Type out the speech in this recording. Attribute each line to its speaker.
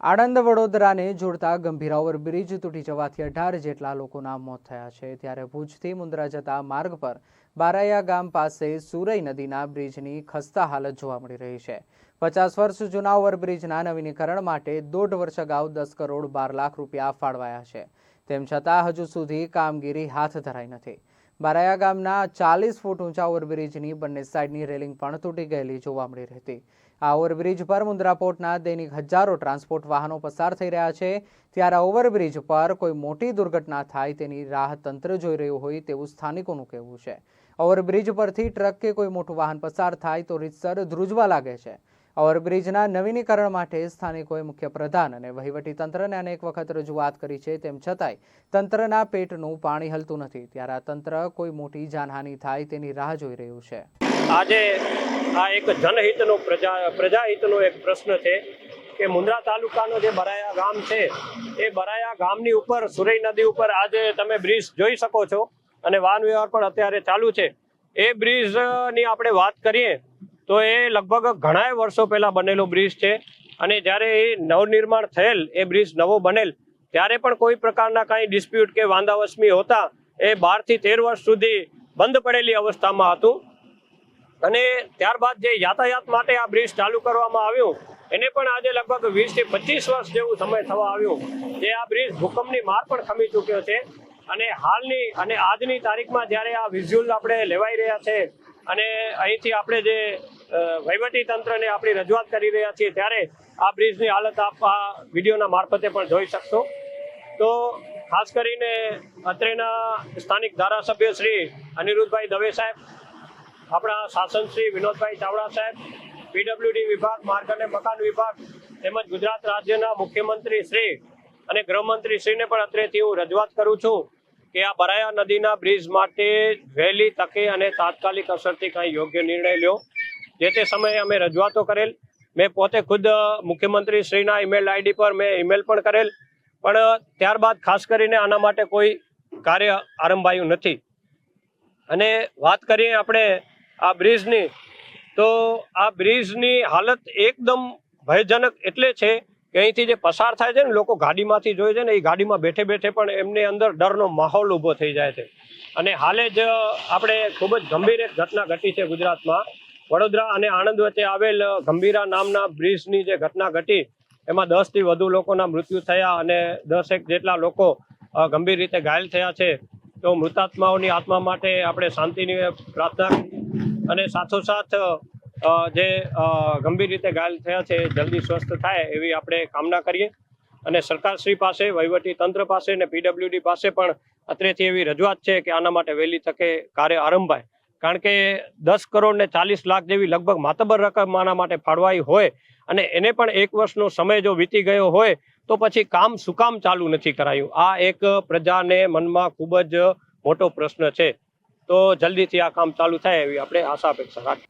Speaker 1: આણંદ વડોદરાને જોડતા ગંભીર ઓવરબ્રિજ તૂટી જવાથી અઢાર જેટલા લોકોના મોત થયા છે. ત્યારે ભુજથી મુન્દ્રા જતા માર્ગ પર બારાયા ગામ પાસે સુરઈ નદીના બ્રિજની ખસ્તા હાલત જોવા મળી રહી છે. પચાસ વર્ષ જૂના ઓવરબ્રિજના નવીનીકરણ માટે દોઢ વર્ષ અગાઉ દસ કરોડ બાર લાખ રૂપિયા ફાળવાયા છે. તેમ છતાં હજુ સુધી કામગીરી હાથ ધરાઈ નથી. બારાયા ગામના ચાલીસ ફૂટ ઊંચા ઓવરબ્રિજની બંને સાઈડની રેલિંગ પણ તૂટી ગયેલી જોવા મળી હતી આ ઓવરબ્રિજ પર મુન્દ્રા પોર્ટના દૈનિક હજારો ટ્રાન્સપોર્ટ વાહનો પસાર થઈ રહ્યા છે. ત્યારે ઓવરબ્રિજ પર કોઈ મોટી દુર્ઘટના થાય તેની રાહ તંત્ર જોઈ રહ્યું હોય તેવું સ્થાનિકોનું કહેવું છે. ઓવરબ્રિજ પરથી ટ્રક કે કોઈ મોટું વાહન પસાર થાય તો રીતસર ધ્રુજવા લાગે છે. ઓવરબ્રિજના નવીનીકરણ માટે સ્થાનિકોએ મુખ્ય પ્રધાન અને વહીવટી તંત્રને અનેક વખત રજૂઆત કરી છે, તેમ છતાંય તંત્રના પેટનું પાણી હલતું નથી. ત્યારે આ તંત્ર કોઈ મોટી જાનહાનિ થાય તેની રાહ જોઈ રહ્યું છે.
Speaker 2: આજે આ એક જનહિતનો પ્રજા, પ્રજાહિતનો એક પ્રશ્ન છે કે મુન્દ્રા તાલુકાનો જે બરાયા ગામ છે, એ બરાયા ગામની ઉપર, સુરઈ નદી ઉપર આજે તમે બ્રિજ જોઈ શકો છો અને વાહન વ્યવહાર પણ અત્યારે ચાલુ છે. એ બ્રિજની આપણે વાત કરીએ તો એ લગભગ ઘણાય વર્ષો પહેલા બનેલો બ્રિજ છે. અને જ્યારે એ નવનિર્માણ થયેલ, એ બ્રિજ નવો બનેલ, ત્યારે પણ કોઈ પ્રકારના કાંઈ ડિસ્પ્યુટ કે વાંધાવસમી હોતા, એ બારથી તેર વર્ષ સુધી બંધ પડેલી અવસ્થામાં હતું. અને ત્યારબાદ જે યાતાયાત માટે આ બ્રિજ ચાલુ કરવામાં આવ્યું, એને પણ આજે લગભગ વીસથી પચીસ વર્ષ જેવું સમય થવા આવ્યું. જે આ બ્રિજ ભૂકંપની માર પણ ખમી ચૂક્યો છે. અને હાલની અને આજની તારીખમાં જ્યારે આ વિઝ્યુઅલ આપણે લેવાઈ રહ્યા છે, અને અહીંથી આપણે જે વહીવટી તંત્રને આપણી રજૂઆત કરી રહ્યા છીએ ત્યારે આ બ્રિજની હાલત આપ આ વિડીયોના મારફતે પણ જોઈ શકશો. તો ખાસ કરીને અત્રેના સ્થાનિક ધારાસભ્ય શ્રી અનિરુદ્ધભાઈ દવે સાહેબ, આપણા શાસન શ્રી વિનોદભાઈ ચાવડા સાહેબ, પીડબ્લ્યુડી વિભાગ, માર્ગ અને મકાન વિભાગ તેમજ ગુજરાત રાજ્યના મુખ્યમંત્રી શ્રી અને ગૃહમંત્રી શ્રીને પણ અત્રેથી હું રજૂઆત કરું છું કે આ બરાયા નદીના બ્રિજ માટે વહેલી તકે અને તાત્કાલિક અસરથી કાંઈ યોગ્ય નિર્ણય લ્યો. જે તે સમયે અમે રજૂઆતો કરેલ. મેં પોતે ખુદ મુખ્યમંત્રી શ્રીના ઈમેલ આઈડી પર મેં ઈમેલ પણ કરેલ. પણ ત્યારબાદ ખાસ કરીને આના માટે કોઈ કાર્ય આરંભાયું નથી. અને વાત કરીએ આપણે આ બ્રિજની, તો આ બ્રિજની હાલત એકદમ ભયજનક એટલે છે કે અહીંથી જે પસાર થાય છે ને, લોકો ગાડીમાંથી જોઈ છે ને, એ ગાડીમાં બેઠે બેઠે પણ એમની અંદર ડરનો માહોલ ઊભો થઈ જાય છે. અને હાલે જ આપણે ખૂબ જ ગંભીર એક ઘટના ઘટી છે ગુજરાતમાં. વડોદરા અને આણંદ વચ્ચે આવેલ ગંભીરા નામના બ્રિજની જે ઘટના ઘટી, એમાં દસથી વધુ લોકોના મૃત્યુ થયા અને દસેક જેટલા લોકો ગંભીર રીતે ઘાયલ થયા છે. તો મૃતાત્માઓની આત્મા માટે આપણે શાંતિની પ્રાર્થના અને સાથોસાથ જે ગંભીર રીતે ઘાયલ થયા છે જલ્દી સ્વસ્થ થાય એવી આપણે કામના કરીએ. અને સરકારશ્રી પાસે, વહીવટી તંત્ર પાસે અને પીડબ્લ્યુડી પાસે પણ અત્રેથી એવી રજૂઆત છે કે આના માટે વહેલી તકે કાર્ય આરંભાય. કારણ કે દસ કરોડ ને ચાલીસ લાખ જેવી લગભગ માતબર રકમ આના માટે ફાળવાઈ હોય અને એને પણ એક વર્ષનો સમય જો વીતી ગયો હોય, તો પછી કામ શું કામ ચાલુ નથી કરાયું. આ એક પ્રજાને મનમાં ખૂબ જ મોટો પ્રશ્ન છે. તો જલ્દીથી આ કામ ચાલુ થાય એવી આપણે આશા અપેક્ષા રાખીએ.